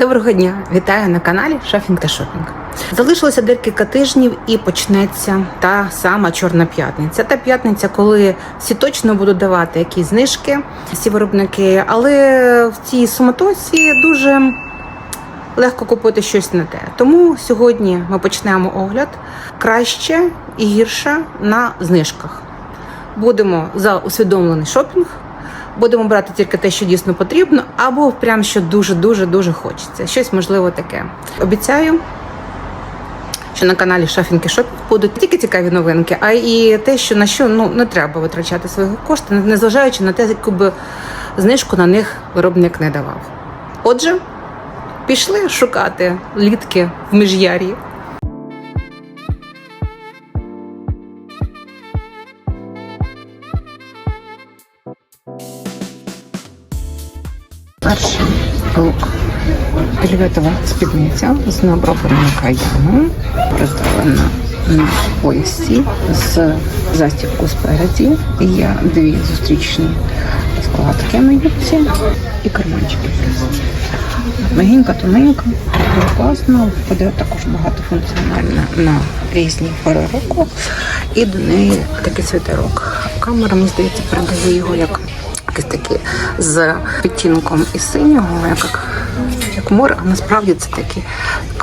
Доброго дня! Вітаю на каналі Шофінг та Шопінг. Залишилося декілька тижнів і почнеться та сама Чорна п'ятниця. Та п'ятниця, коли всі точно будуть давати якісь знижки, всі виробники, але в цій суматосі дуже легко купити щось не те. Тому сьогодні ми почнемо огляд краще і гірше на знижках. Будемо за усвідомлений шопінг. Будемо брати тільки те, що дійсно потрібно, або прям що дуже дуже хочеться. Щось можливо таке. Обіцяю, що на каналі Шафінг і Шопінг будуть не тільки цікаві новинки, а і те, що на що ну не треба витрачати свої кошти, незважаючи на те, яку би знижку на них виробник не давав. Отже, пішли шукати літки в міжяр'ї. Перший лук. Вельветова спідниця з необробленим каяном, розділена на поясі з застібку спереді. Є дві зустрічні складки на юбці і карманчики. Мягенька, тоненька, дуже класно, впаде також багатофункціональна на різні пори року. І до неї такий свитерок. Камера, мені здається, передає його як якийсь такий з відтінком і синього, як, як море, а насправді це такий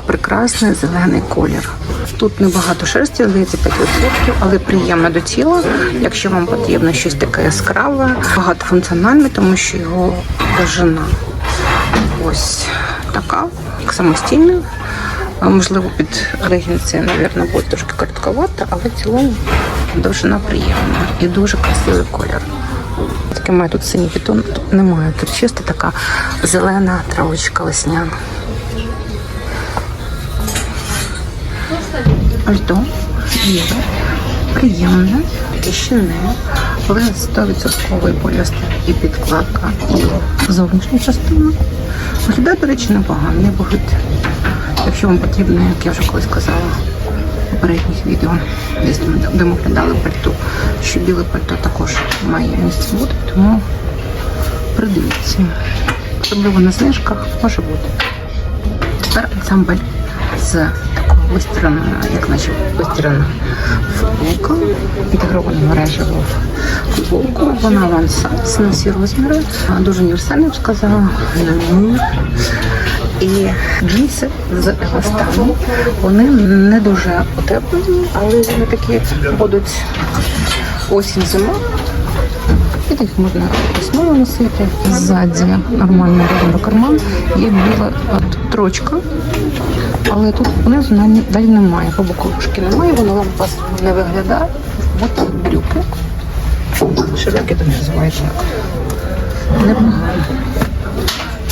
прекрасний зелений колір. Тут небагато шерсті, здається, 5%, але приємно до тіла. Якщо вам потрібно щось таке яскраве, багатофункціональне, тому що його довжина ось така, самостійна. Можливо, під легінці, мабуть, буде трошки коротковато, але в цілому довжина приємна і дуже красивий колір. Таке має тут синій бетон, тут немає. Тут чисто така зелена травочка весняна. Альто, біле, приємне, кищене, але 100% поліестер і підкладка, і зовнішня частина. Виглядає, до речі, непогано, не багато. Якщо вам потрібно, як я вже колись казала попередніх відео, де ми оглядали пальто, що біле пальто також має місце бути, тому придивіться. Особливо на знижках може бути. Тепер ансамбль з такого вистираною, як наче вистирана футболка, інтегрована мережево футболку. Вона size на всі розміри. Дуже універсальна, б сказала. І джинси з еластану. Вони не дуже утеплені, але вони такі будуть осінь зима. І так можна весною носити. Ззаді нормальний розмір карман. Є біла трочка. Але тут внизу далі немає. По боковушки немає, воно вам вас не виглядає. От брюки. Широкі там називають так. Непогано.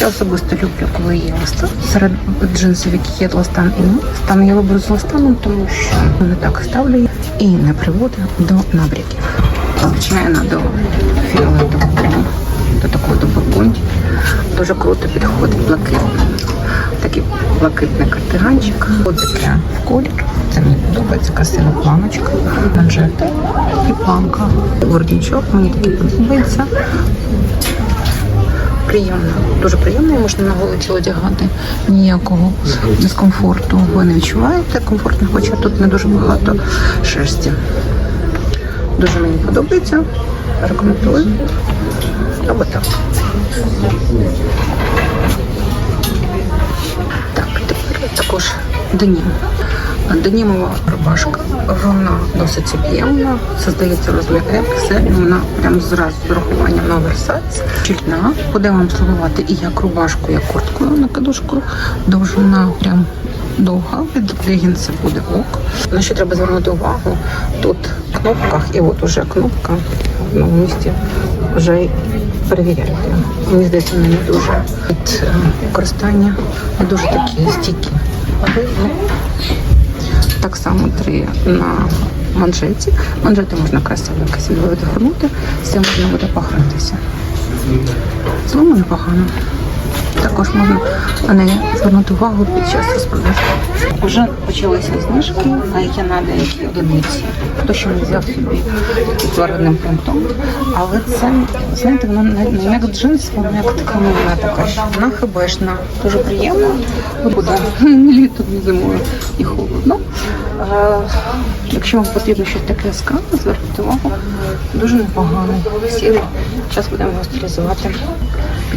Я особисто люблю, коли є ластан. Серед джинсів, які є ластан і не ластан, я виберу з ластаном, тому що не так ставлю їх і не приводить до набряків. Звичайно, до фіолетового, до такого до бургунді. Дуже круто підходить блакитний. Такий блакитний кардиганчик. Ось таке в колір. Це мені подобається красива планочка, манжети і планка. Вордничок мені такий подобається приємно, дуже приємно, можна на тіло одягати. Ніякого дискомфорту ви не відчуваєте комфортно, хоча тут не дуже багато шерсті. Дуже мені подобається. Рекомендую. Або так. Так, тепер також денім. Денімова рубашка, вона досить об'ємна. Це здається розмір XL, вона прям зразу з урахуванням на оверсайз. Щільна. Буде вам слугувати і як рубашку, як курткою на кадушку. Довжина прям довга. Від легінця буде ок. На що треба звернути увагу? Тут в кнопках, і от уже кнопка в одному місці вже перевіряйте. Мені здається, вони не дуже від е, використання не дуже такі стійкі. Так само три на манжеті. Манжети можна красиво якось відгорнути, все можна буде погратися. Слово непогано. Також можна на неї звернути увагу під час розпродажу. Вже почалися знижки на на деякі одиниці. Хто ще не взяв собі тваринним принтом. Але це, знаєте, вона не, не як джинс, вона як тканина така. що Вона хибешна, дуже приємна. Буде ні літо, ні зимою, і холодно. Якщо вам потрібно щось таке яскраве, звернути увагу, дуже непоганий. Сірий. Зараз будемо його стилізувати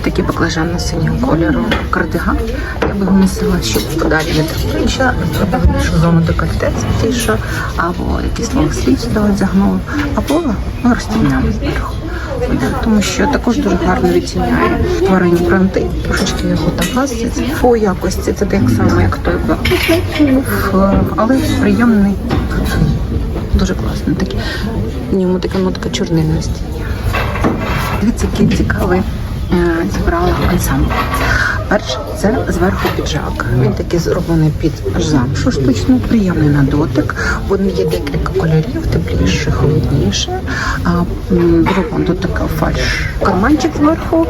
під такий баклажанно синього кольору кардиган. Я би його носила ще подалі від зробила більшу зону декольте світіше, або якийсь лонгслів сюди одягнула, або ну, розтімняла зверху. Тому що також дуже гарно відтіняє тваринні принти, трошечки його так гасять. По якості це так само, як той блакитний, але приємний, дуже класний. Такий, в ньому така нотка чорнильності. Дивіться, який цікавий зібрала ансамбль. Перше, це зверху піджак. Він такий зроблений під замшу штучну, приємний на дотик. Він є декілька кольорів, тепліше, холодніше. Зроблено тут така фальш карманчик зверху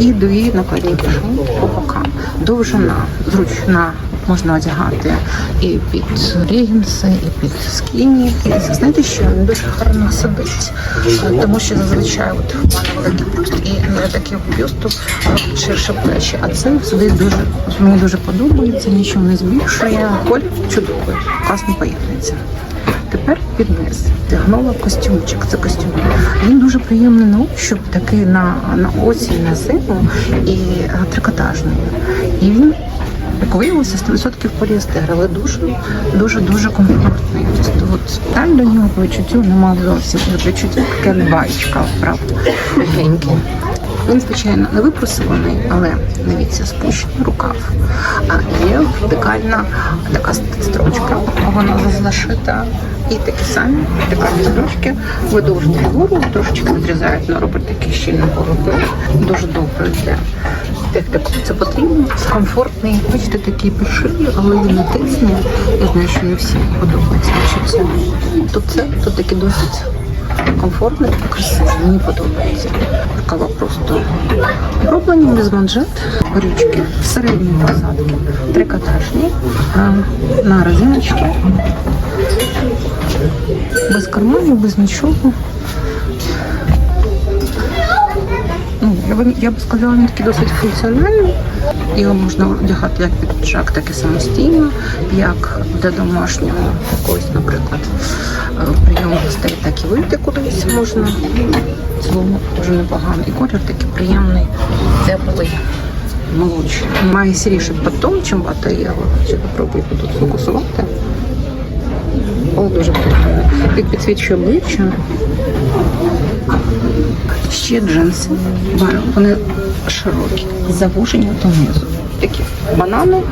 і дві накладні кишені по бокам. Довжина, зручна. Можна одягати і під легінси, і під скіні. І знаєте, що він дуже гарно сидить, тому що зазвичай от в мене великий бюст і не такий бюсту е, ширше плечі. А це сидить дуже мені дуже подобається, нічого не збільшує. Колір чудовий, класно поєднується. Тепер під низ тягнула костюмчик. Це костюм. Він дуже приємний на ощуп, такий на, на осінь, на зиму і трикотажний. І він як виявилося, 100% поліестер, але дуже, дуже, дуже комфортний. Тобто, сталь до нього по відчуттю немає зовсім. Відчуття таке як правда, легенький. Він, звичайно, не випросуваний, але дивіться, спущений рукав. А є вертикальна така строчка, вона зашита. І такі самі вертикальні строчки видовжені вгору, трошечки відрізають, але робить такий щільний поробок. Дуже добре для так це потрібно. Комфортний, бачите, такий перший, але він не тисне. Я знаю, що не всім подобається. Тут це тут таки досить комфортний, красивий. Мені подобається. Рукава просто роблені без манжет, брючки середньої посадки, трикотажні, на резиночки, без карманів, без нічого. Я б, сказала, він такий досить функціональний. Його можна одягати як під піджак, так і самостійно, як для домашнього якогось, наприклад, е, прийому гостей, так і вийти кудись можна. Цілому дуже непогано. І колір такий приємний, теплий, молодший. Має сіріший потом, чим бата є. Ще попробую тут фокусувати. Але дуже приємний. Він підсвічує обличчя. Ще джинси. Вони широкі, завужені донизу. Такі банани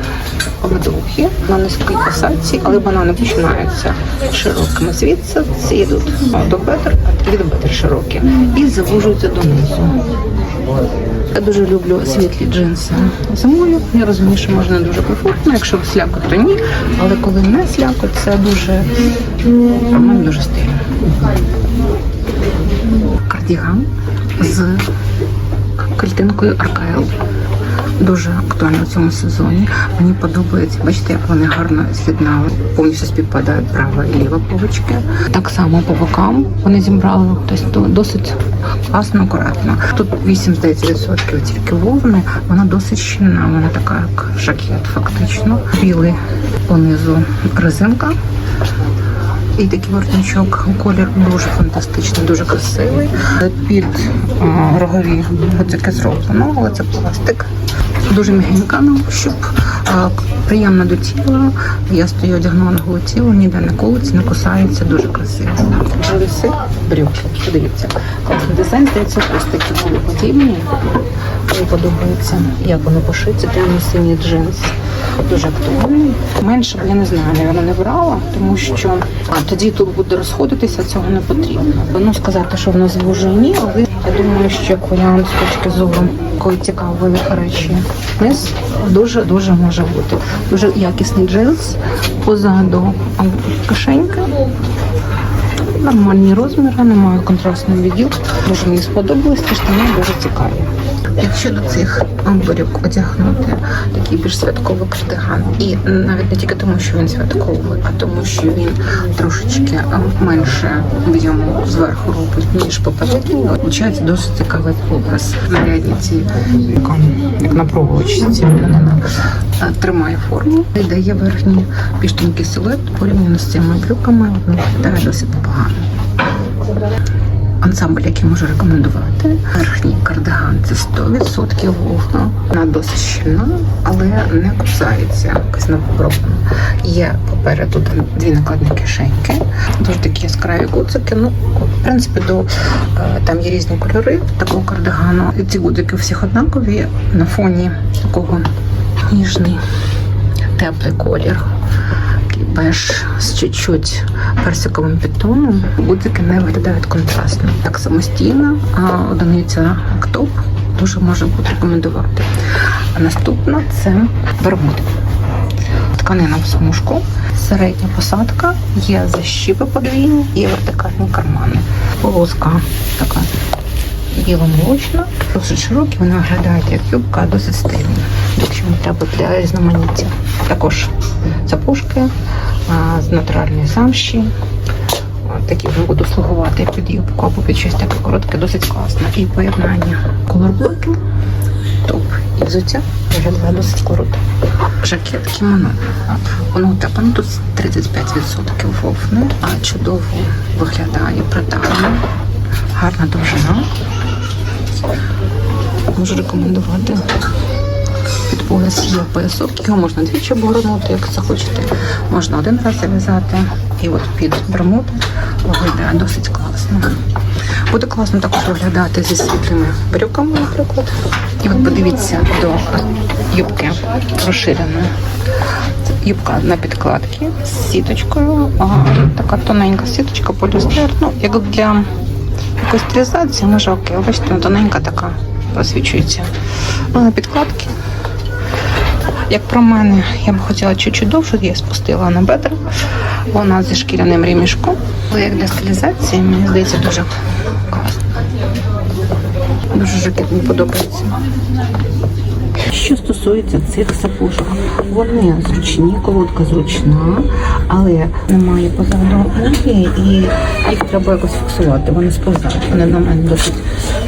довгі, на низькій посадці, але банани починаються широкими. Звідси йдуть до бедер, від бедер широкі. І завужуються донизу. Я дуже люблю світлі джинси. Зимою я розумію, що можна дуже комфортно, якщо слякоть, то ні. Але коли не слякоть, це дуже, дуже стильно кардіган з картинкою Аркайл. Дуже актуально в цьому сезоні. Мені подобається, бачите, як вони гарно з'єднали. Повністю співпадають права і ліва полочки. Так само по бокам вони зібрали тобто, досить класно, акуратно. Тут 8, здається, відсотків тільки вовни. Вона досить щільна, вона така як жакет, фактично. Білий понизу резинка. І такий воротничок, колір дуже фантастичний, дуже красивий. Під рогові таке зроблено, але це пластик. Дуже м'ягенька щоб. ощуп, а, приємна до тіла. Я стою одягнула на голе тіло, ніде не колиться, не кусається, дуже красиво. Джинси, брюки. Подивіться, дизайн, здається, ось такі були подібні. Мені подобається, як вони пошиті, темно синій джинс. Дуже актуальний. Менше б я не знаю, я не брала, тому що а, тоді тут буде розходитися, цього не потрібно. Ну сказати, що воно звужує, ні, але я думаю, що варіант з точки зору, коли цікавої речі, низ дуже дуже може бути. Дуже якісний джинс, позаду кишенька. Нормальні розміри, немає контрастного відділу. Дуже мені сподобалось, ті штани дуже цікаві. Якщо до цих брюк одягнути такий більш святковий кардиган, і навіть не тільки тому, що він святковий, а тому, що він трошечки а, менше об'єму зверху робить, ніж попередній, виходить досить цікавий образ. Нарядні ці як, на проволочці, вона тримає форму і дає верхній більш тонкий силует порівняно з цими брюками, ну, виглядає досить непогано. Ансамбль, який можу рекомендувати. Верхній кардиган це 100% вовна. Вона досить щільна, але не кусається якось на попробую. Є попереду дві накладні кишеньки, дуже такі яскраві гудзики. Ну, в принципі, до е, там є різні кольори такого кардигану. І ці гудзики всіх однакові на фоні такого ніжний, теплий колір беж з чуть-чуть персиковим підтоном. Гудзики не виглядають контрастно. Так самостійно, одиниця топ дуже може бути рекомендувати. А наступна це бермуд. Тканина в смужку, середня посадка, є защіпи подвійні і вертикальні кармани. Полоска така біло-молочна, досить широкі, вони виглядають як юбка, а досить стильні. Якщо вам треба для різноманіття. Також запушки з натуральної замші. Такі буду слугувати під юбку або під щось таке коротке, досить класно. І поєднання колорблоку, топ і взуття виглядає досить круто. Жакет кімоно. Воно утеплено тут 35% вовни, а чудово виглядає приталено. Гарна довжина. Можу рекомендувати. Під пояс є поясок, його можна двічі обгорнути, як захочете. Можна один раз зав'язати. І от під бермуд виглядає досить класно. Буде класно також виглядати зі світлими брюками, наприклад. І от подивіться до юбки розширеної. Юбка на підкладці з сіточкою. А, така тоненька сіточка полістер. Ну, як для може окей. Бачите, тоненька така освічується. Ну, на підкладці як про мене, я б хотіла чуть-чуть довше, я спустила на бедра. Вона зі шкіряним ремішком. Але як для стилізації, мені здається, дуже класно. Дуже жакет мені подобається. Що стосується цих сапожок, вони зручні, колодка зручна, але немає позаду ноги і їх треба якось фіксувати. Вони сповзають. Вони на мене досить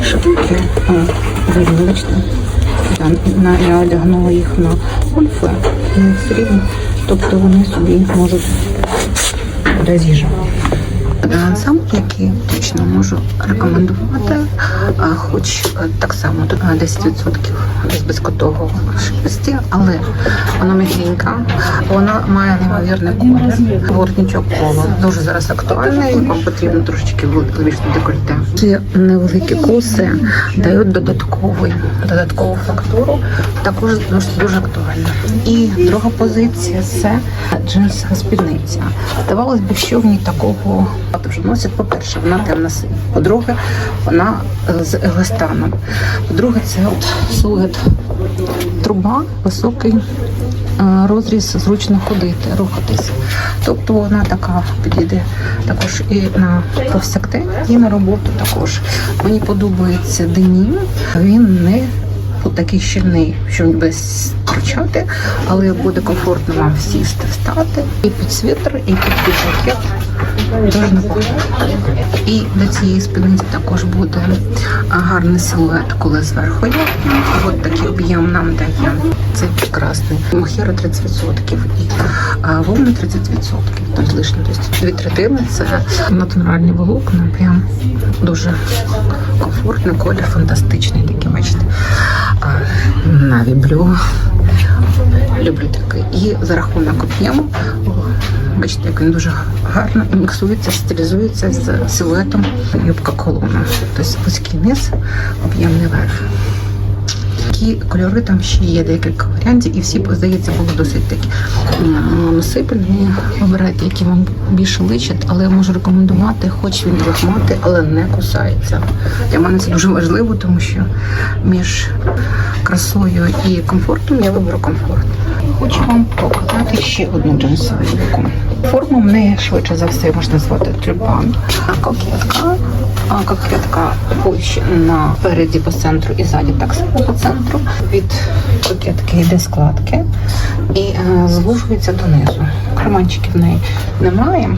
широкі. О. Я, одягнула їх на гольфи і все рівно. Тобто вони собі можуть роз'їжджати. Ансамбль, який точно можу рекомендувати, хоч е, так само тут, е, 10% без безкотового швидкості, але вона м'ягенька, вона має неймовірний колір, воротничок коло. Дуже зараз актуальний, вам потрібно трошечки величне декольте. Ці невеликі коси дають додатковий, додаткову фактуру, також дуже, дуже актуально. І друга позиція це джинсова спідниця. Здавалось би, що в ній такого багато. По-перше, вона темна синя. По-друге, вона е, з еластаном. По-друге, це от силует труба, високий е, розріз, зручно ходити, рухатись. Тобто вона така підійде також і на повсякдень, і на роботу також. Мені подобається денім, він не такий щільний, що буде стручати, але буде комфортно вам сісти, встати і під світер, і під піджакет. Дуже. І до цієї спідниці також буде гарний силует, коли зверху є. От такий об'єм нам дає. Це прекрасний. Мохіро 30% і вовна 30%. Там лишнє. Тобто дві третини це натуральні волокна. Прям дуже комфортний колір, фантастичний такий, бачите. Наві блю. Люблю такий. І за рахунок об'єму, бачите, як він дуже гарно міксується, стилізується з силуетом юбка колона. Тобто вузький низ, об'ємний верх. Які кольори там ще є декілька варіантів, і всі, здається, були досить такі насипані. Вибирайте, які вам більше личать, але я можу рекомендувати, хоч він лохматий, але не кусається. Для мене це дуже важливо, тому що між красою і комфортом я виберу комфорт. Хочу вам показати ще одну джинсовку. Форму в неї швидше за все можна назвати тюльпан. Кокетка. А кокетка ось напереді по центру і ззаді так само по центру. Від кокетки йде складки і е, звужується донизу. Карманчиків в неї немає.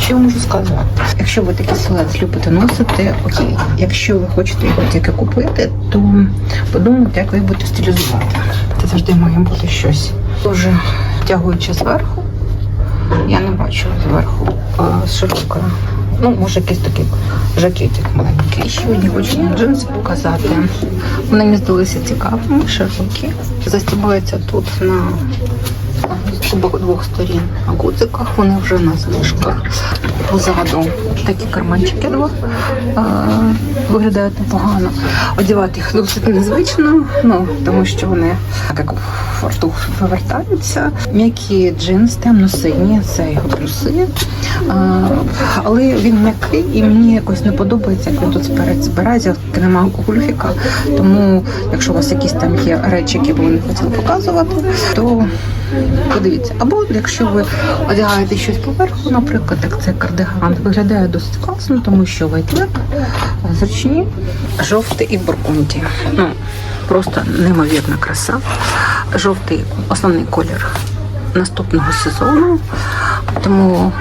Що можу сказати? Якщо ви такий силет любите носити, окей. Якщо ви хочете його тільки купити, то подумайте, як ви будете стилізувати. Завжди має бути щось дуже тягуючи зверху. Я не бачу зверху широка. Ну, може, якийсь такий жакетик маленький. Ще мені хочуть джинси показати. Вони мені здалися цікавими, широкі. Застібаються тут на з двох сторін на гудзиках, вони вже на знижках. Позаду такі карманчики два виглядають непогано. Одягати їх досить незвично, ну тому що вони так як фартух вивертаються. М'які джинс, темно-сині, це його плюси. Але він м'який і мені якось не подобається, як він тут сперед збирається, немає гульфіка. Тому, якщо у вас якісь там є речі, які ви не хотіли показувати, то подивіться. Або якщо ви одягаєте щось поверху, наприклад, як цей кардиган, виглядає досить класно, тому що вайтлек, зручні, жовтий і бургунді. Ну, просто неймовірна краса. Жовтий основний колір наступного сезону. Тому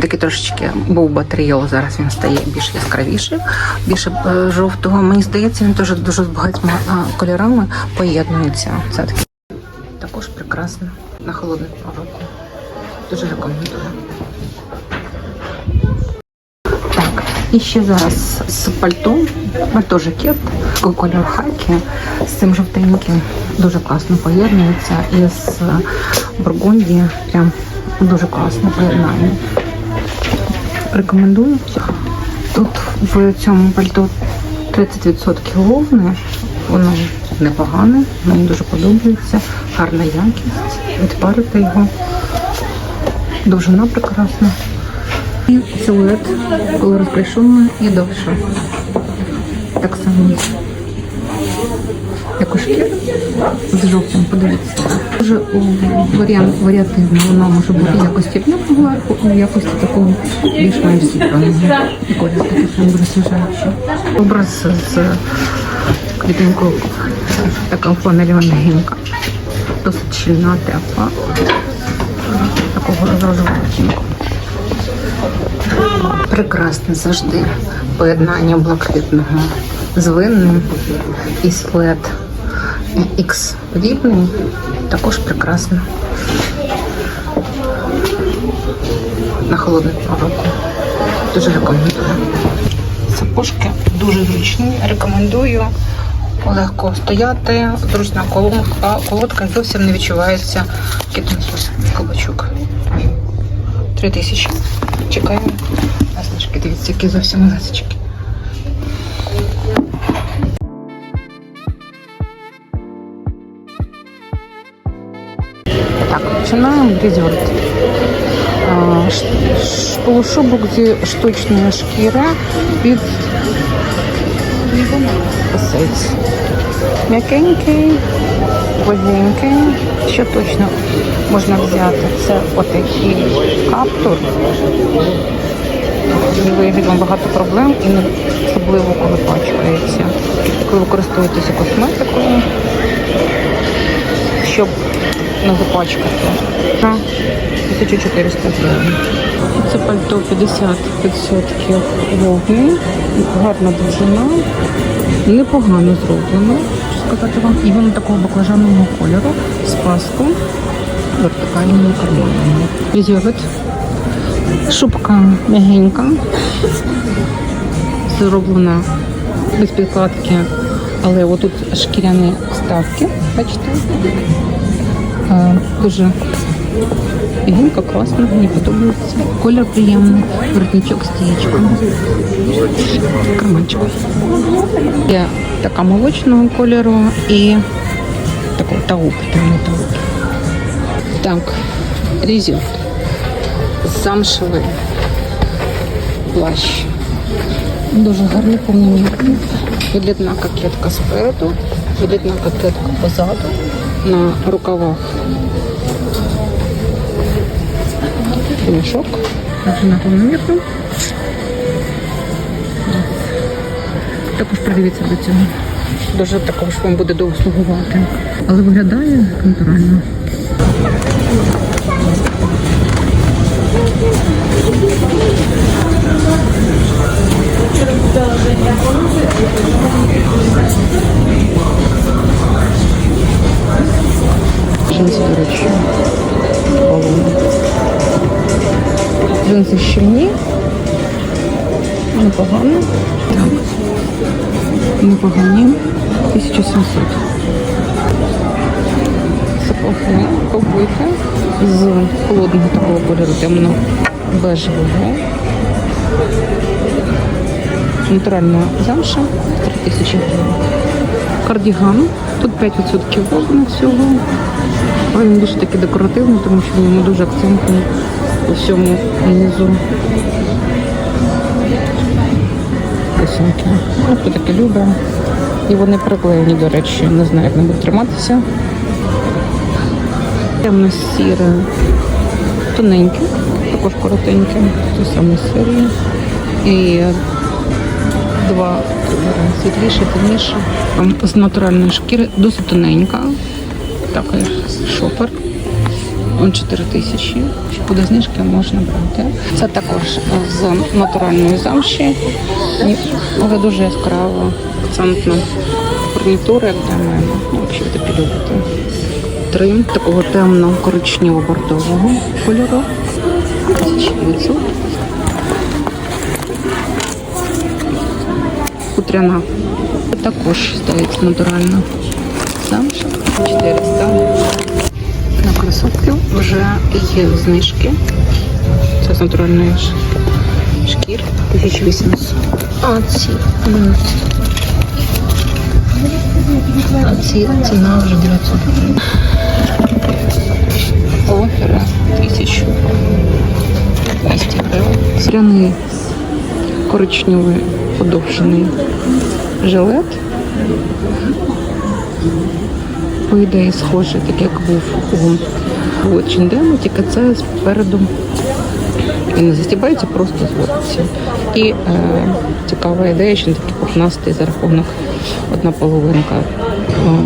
такий трошечки був батаріол, зараз він стає більш яскравіший, більше е, жовтого. Мені здається, він теж дуже з багатьма е, кольорами поєднується. Це таке прекрасно на холодну пороку. Дуже рекомендую. Так, і ще зараз з пальто, пальто жакет, кольор хакі з цим жовтеньким дуже класно поєднується. І з бургунді прям дуже класно поєднання. Рекомендую. Тут в цьому пальто 30% вовни. Воно непогане, мені дуже подобається. Гарна якість. Відпарити його. Довжина прекрасна. І силует, коли розкришено і довше. Так само. У шкір з жовтим, подивіться. Дуже варіант варіативний. Воно може бути якості і в якості такого більш-менш зібраного. І колір такий прям дуже свіжаючий. Образ з квітинкою така фланелі гінка. Досить щільна, тепла. Такого розового відтінку. Прекрасне завжди поєднання блакитного з винним і силует X подібний. Також прекрасно. На холодну пороку. Дуже рекомендую. Сапожки дуже зручні. Рекомендую. Легко стояти, зручна колонка, колодка зовсім не відчувається кітинсус кабачок. Три тисячі. Чекаємо. На. Дивіться, які зовсім малесечки. Так, починаємо різьорт. Полушубок зі штучної шкіри під Посиць. М'якенький, гладенький. Що точно можна взяти? Це отакий каптур. Він виявить вам багато проблем і особливо коли пачкається. Коли ви користуєтеся косметикою, щоб не запачкати. На 1400 гривень. Це пальто 50% вогню, гарна довжина, непогано зроблено, сказати вам. І воно такого баклажаного кольору з паском, вертикальними карманами. Візьовит. Шубка м'ягенька, зроблена без підкладки, але отут шкіряні вставки, бачите? Е, Дуже Гінка класна, мені подобається. Колір приємний, воротничок стієчка. Карманчик. Є така молочного кольору і такого тауп, темний тауп. Так, різів. Замшевий плащ. Дуже гарний повномірний. Вилітна кокетка спереду, вилітна кокетка позаду. на рукавах. Мішок. Однаково мірку. Також придивіться до цього. Дуже також вам буде довго слугувати. Але виглядає натурально. Джинси, до речі, Джинси щільні. Непогано. Так. Непогані. 1700. Сапоги, ковбойка з холодного такого кольору темно бежевого. Натуральна замша 3000 гривень. Кардіган. Тут 5% вовни всього. Він дуже такий декоративний, тому що в ньому дуже акцентний у всьому внизу. Писанки. Ну, хто таке любить. І вони приклеєні, до речі, не знаю, як вони будуть триматися. Темно-сіре, тоненьке, також коротеньке, той самий серії. І два кольори, світліше, темніше. З натуральної шкіри, досить тоненька. Також шопер. Он 4 тисячі. Буде знижки, можна брати. Це також з натуральної замші. Але дуже яскраво, акцентна фурнітура, як для мене. Ну, якщо ви таке любите. Три такого темно-коричнево-бордового кольору. 1900. Хутряна. Також здається натуральна замша. 400. На кросовки вже є знижки. Це з натуральної ш- шкіри. 1800. А ці. А ці ціна вже 900 гривень. Офери 1000. 200 гривень. Сряний коричневий подовжений жилет. По ідеї схожий, так як був у, у Чіндему, тільки це спереду він не застібається, просто зводиться. І е, цікава ідея, що він такий пухнастий за рахунок одна половинка е,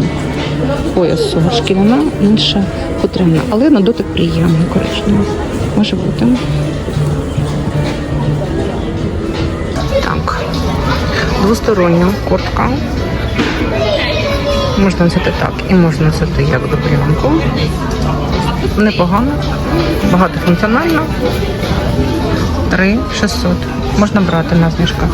поясу шкіряна, інша хутряна. Але на дотик приємний, коричневий. Може бути. Так. Двостороння куртка. Можна взяти так і можна взяти як добрянку. Непогано, багатофункціонально. 3 600. Можна брати на знижках.